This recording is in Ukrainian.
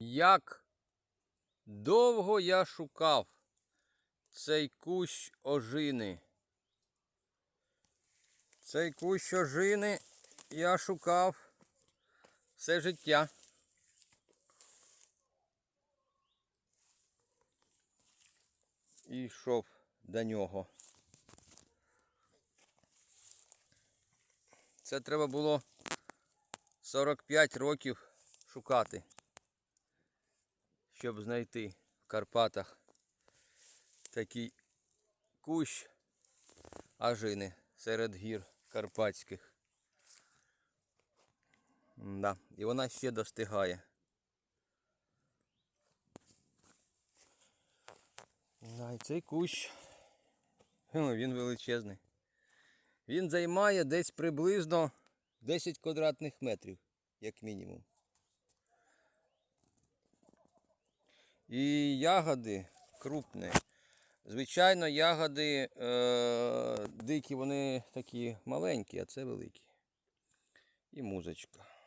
Як довго я шукав цей кущ ожини. Цей кущ ожини я шукав все життя. І йшов до нього. Це треба було 45 років шукати, щоб знайти в Карпатах такий кущ ажини серед гір карпатських. Да. І вона ще достигає. Да, і цей кущ, він величезний. Він займає десь приблизно 10 квадратних метрів, як мінімум. І ягоди крупні. Звичайно, ягоди е, дикі, вони такі маленькі, а це великі. І музичка.